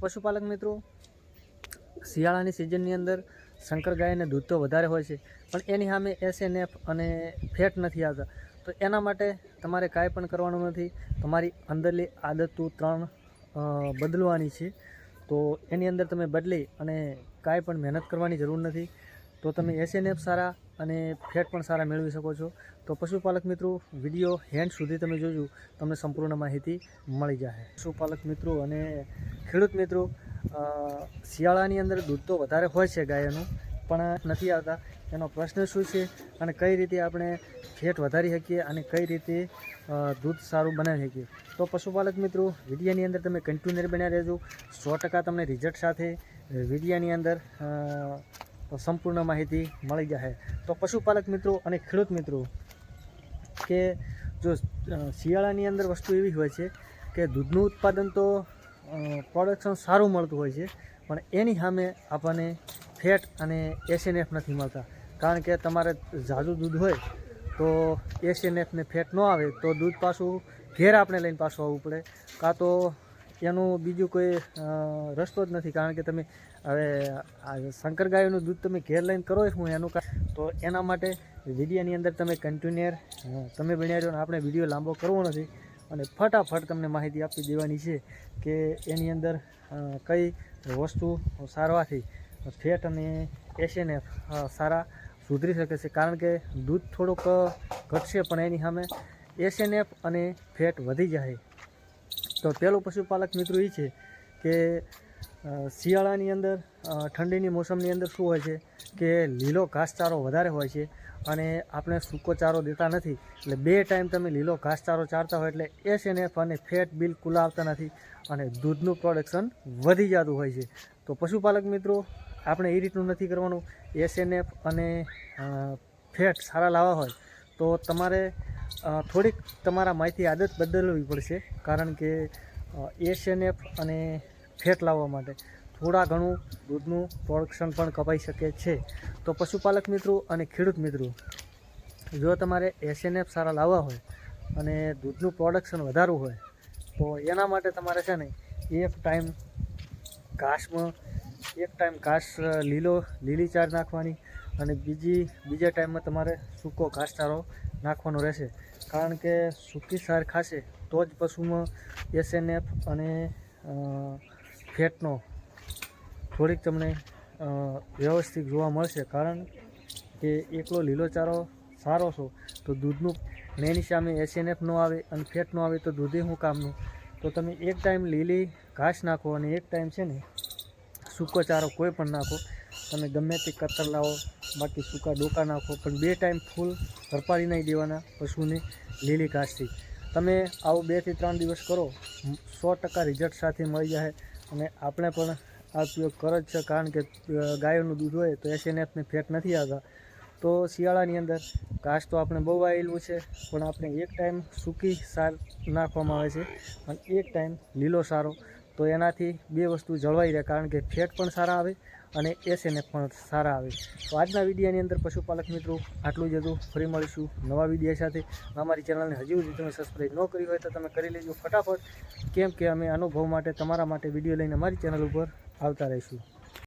પશુપાલક મિત્રો, શિયાળાની સિઝનની અંદર શંકર ગાયને દૂધ તો વધારે હોય છે, પણ એની સામે એસએનએફ અને ફેટ નથી આવતા. તો એના માટે તમારે કાંઈ પણ કરવાનું નથી. તમારી અંદરલી આદતો ત્રણ બદલવાની છે. તો એની અંદર તમે બદલી અને કાંઈ પણ મહેનત કરવાની જરૂર નથી. તો તમે એસએનએફ સારા અને ફેટ પણ સારા મેળવી શકો છો. તો પશુપાલક મિત્રો, વીડિયો હેન્ડ સુધી તમે જોજો, તમને સંપૂર્ણ માહિતી મળી જશે પશુપાલક મિત્રો અને ખેડૂત મિત્રો શિયાળાની અંદર દૂધ તો વધારે હોય છે ગાયનું, પણ નથી આવતા. એનો પ્રશ્ન શું છે અને કઈ રીતે આપણે ફેટ વધારી શકીએ અને કઈ રીતે દૂધ સારું બનાવી શકીએ? તો પશુપાલક મિત્રો, વિડીયાની અંદર તમે કન્ટિન્યુઅર બન્યા રહેજો. સો ટકા તમને રિઝલ્ટ સાથે વિડીયાની અંદર સંપૂર્ણ માહિતી મળી જશે તો પશુપાલક મિત્રો અને ખેડૂત મિત્રો, કે જો શિયાળાની અંદર વસ્તુ એવી હોય છે કે દૂધનું ઉત્પાદન તો પ્રોડક્શન સારું મળતું હોય છે, પણ એની સામે આપણને ફેટ અને એસએનએફ નથી મળતા. કારણ કે તમારે ઝાઝું દૂધ હોય તો એસએનએફને ફેટ ન આવે તો દૂધ પાછું ઘેર આપણે લઈને પાછું આવવું પડે. કાં તો એનું બીજું કોઈ રસ્તો જ નથી. કારણ કે તમે હવે શંકર ગાયનું દૂધ તમે ઘેર લઈને કરો હું એનું તો એના માટે વિડીયાની અંદર તમે કન્ટિન્યુઅર તમે બન્યા રહ્યો આપણે વીડિયો લાંબો કરવો નથી. અને ફટાફટ તમને માહિતી આપી દેવાની છે કે એની અંદર કઈ વસ્તુ સારવાથી ફેટ અને એસએનએફ સારા સુધરી શકે છે. કારણ કે દૂધ થોડુંક ઘટશે, પણ એની સામે એસએનએફ અને ફેટ વધી જાય. તો પહેલું પશુપાલક મિત્રો એ છે કે શિયાળાની અંદર ઠંડીની મોસમની અંદર શું હોય છે કે લીલો ઘાસચારો વધારે હોય છે અને આપણે સૂકો ચારો દેતા નથી. એટલે બે ટાઈમ તમે લીલો ઘાસચારો ચારતા હોય એટલે એસએનએફ અને ફેટ બિલકુલ આવતા નથી અને દૂધનું પ્રોડક્શન વધી જતું હોય છે. તો પશુપાલક મિત્રો, આપણે એ રીતનું નથી કરવાનું. એસએનએફ અને ફેટ સારા લાવવા હોય તો તમારે થોડીક તમારા માહિતી આદત બદલવી પડશે, કારણ કે એસએનએફ અને ફેટ લાવવા માટે થોડા ઘણું દૂધનું પ્રોડક્શન પણ કપાઈ શકે છે. તો પશુપાલક મિત્રો અને ખેડૂત મિત્રો, જો તમારે એસએનએફ સારા લાવવા હોય અને દૂધનું પ્રોડક્શન વધારવું હોય, તો એના માટે તમારે છે ને, એક ટાઈમ ઘાસમાં, એક ટાઈમ ઘાસ લીલો, લીલી ચાર નાખવાની અને બીજી, બીજા ટાઈમમાં તમારે સૂકો ઘાસચારો નાખવાનો રહેશે. કારણ કે સૂકી સાર ખાશે તો જ પશુમાં એસએનએફ અને ફેટનો થોડીક તમને વ્યવસ્થિત જોવા મળશે. કારણ કે એકલો લીલો ચારો સારો છો, તો દૂધનું મેની સામે એસએનએફ ન આવે અને ફેટ ન આવે તો દૂધે શું કામનું? તો તમે એક ટાઈમ લીલી ઘાસ નાખો અને એક ટાઈમ છે ને, સૂકો ચારો કોઈ પણ નાખો, તમે ગમે તે કતર લાવો બાકી સૂકા ડોકા નાખો, પણ બે ટાઈમ ફૂલ ભરપાડી નહીં દેવાના પશુને લીલી ઘાસથી. તમે આવું બેથી ત્રણ દિવસ કરો સો ટકા રિઝલ્ટ સાથે મળી જાય અને આપણે પણ આ ઉપયોગ કરો જ છે, કારણ કે ગાયોનું દૂધ હોય તો એસએનએફને ફેટ નથી આવતા. તો શિયાળાની અંદર ઘાસ તો આપણે બહુ વાયેલું છે, પણ આપણે એક ટાઈમ સૂકી સાર નાખવામાં આવે છે અને એક ટાઈમ લીલો સારો. તો એનાથી બે વસ્તુ જળવાઈ રહે, કારણ કે ફેટ પણ સારા આવે અને એસેને પણ સારા આવે તો આજના વિડીયાની અંદર પશુપાલક મિત્રો, આટલું જ હતું. ફરી મળીશું નવા વિડીયા સાથે. અમારી ચેનલને હજી સુધી તમે સબસ્ક્રાઈબ ન કરી હોય તો તમે કરી લેજો ફટાફટ. કેમ કે અમે અનુભવ માટે, તમારા માટે વીડિયો લઈને અમારી ચેનલ ઉપર આવતા રહીશું.